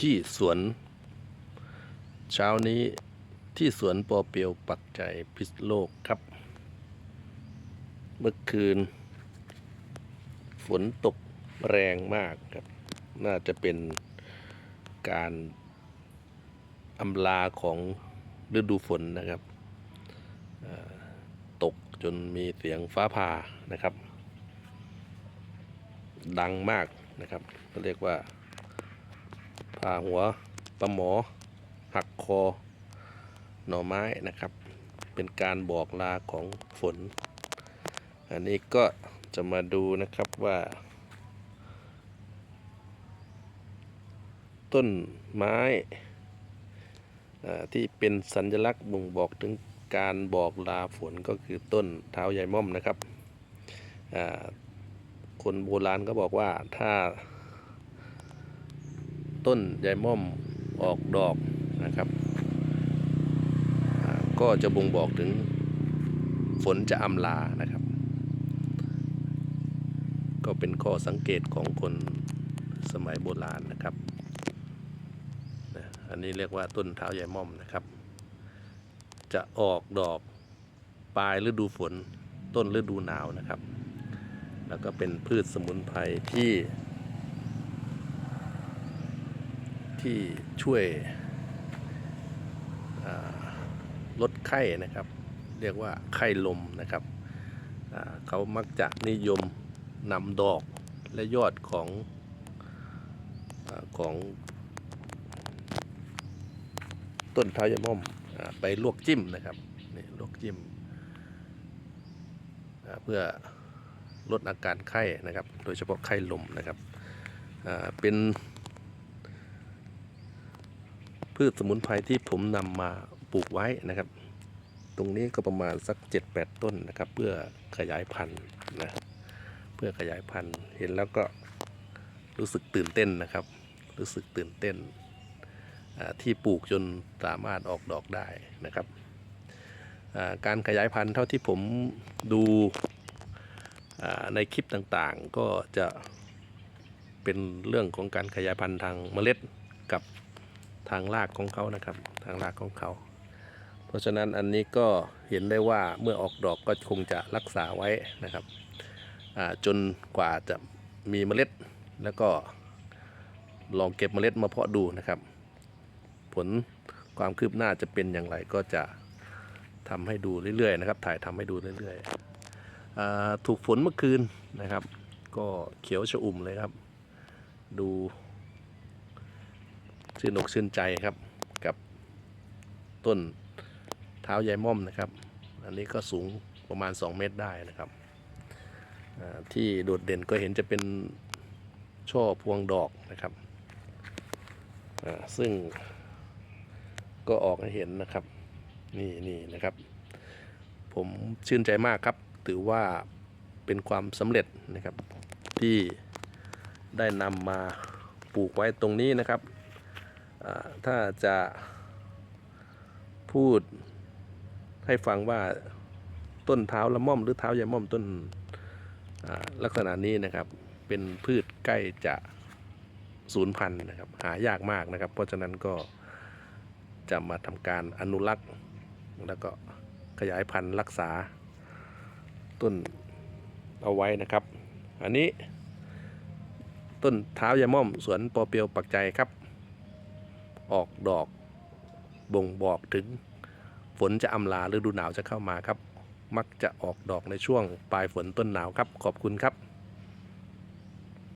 ที่สวน เช้านี้ที่สวนปอเปียวปักใจพิษโลกครับ เมื่อคืน ฝนตกแรงมากครับ น่าจะเป็นการอำลาของฤดูฝนนะครับ ตกจนมีเสียงฟ้าผ่านะครับ ดังมากนะครับก็เรียกว่า ผ่าหัวปลาหมอ หักคอ หน่อไม้นะครับ เป็นการบอกลาของฝน อันนี้ก็จะมาดูนะครับว่า ต้นไม้ที่เป็นสัญลักษณ์บ่งบอกถึงการบอกลาฝนก็คือต้นเท้าใหญ่ม่อมนะครับ คนโบราณก็บอกว่าถ้า ต้นใหญ่ม่อมออกดอกนะครับ ก็จะบ่งบอกถึงฝนจะอำลานะครับ ก็เป็นข้อสังเกตของคนสมัยโบราณนะครับ อันนี้เรียกว่าต้นเท้าใหญ่ม่อมนะครับ จะออกดอกปลายฤดูฝนต้นฤดูหนาวนะครับ แล้วก็เป็นพืชสมุนไพรที่ ที่ช่วยลดไข้นะครับ เรียกว่าไข้ลมนะครับ เขามักจะนิยมนำดอกและยอดของอของต้นเท้ายะม่อมอไปลวกจิ้มนะครับนี่ลวกจิ้มเพื่อลดอาการไข้นะครับ โดยเฉพาะไข้ลมนะครับเป็น พืชสมุนไพรที่ผมนำมาปลูกไว้นะครับ ตรงนี้ก็ประมาณสัก 7-8 ต้นนะครับ เพื่อขยายพันธุ์นะเพื่อขยายพันธุ์เห็นแล้วก็รู้สึกตื่นเต้นนะครับ รู้สึกตื่นเต้นที่ปลูกจนสามารถออกดอกได้นะครับการขยายพันธุ์เท่าที่ผมดูในคลิปต่างๆ ก็จะเป็นเรื่องของการขยายพันธุ์ทางเมล็ดกับ ทางรากของเขานะครับ ทางรากของเขา เพราะฉะนั้นอันนี้ก็เห็นได้ว่าเมื่อออกดอกก็คงจะรักษาไว้นะครับจนกว่าจะมีเมล็ดแล้วก็ลองเก็บเมล็ดมาเพาะดูนะครับ ผลความคืบหน้าจะเป็นอย่างไรก็จะทำให้ดูเรื่อยๆนะครับ ถ่ายทำให้ดูเรื่อยๆอถูกฝนเมื่อคืนนะครับ ก็เขียวชอุ่มเลยครับ ดู ชื่นอกชื่นใจครับกับต้นเท้ายายม่อมนะครับ อันนี้ก็สูงประมาณ 2 เมตรได้นะครับ ที่โดดเด่นก็เห็นจะเป็นช่อพวงดอกนะครับ ซึ่งก็ออกให้เห็นนะครับ นี่นี่นะครับ ผมชื่นใจมากครับ ถือว่าเป็นความสำเร็จนะครับที่ได้นำมาปลูกไว้ตรงนี้นะครับ ถ้าจะพูดให้ฟังว่าต้นเท้าละม่อมหรือเท้ายาม่อมต้นลักษณะนี้นะครับ เป็นพืชใกล้จะสูญพันธุ์นะครับ หายากมากนะครับ เพราะฉะนั้นก็จะมาทำการอนุรักษ์แล้วก็ขยายพันธุ์รักษาต้นเอาไว้นะครับ อันนี้ต้นเท้ายาม่อมสวนปอเปียวปักใจครับ ออกดอกบ่งบอกถึงฝนจะอำลาฤดูหนาวจะเข้ามาครับ มักจะออกดอกในช่วงปลายฝนต้นหนาวครับ ขอบคุณครับ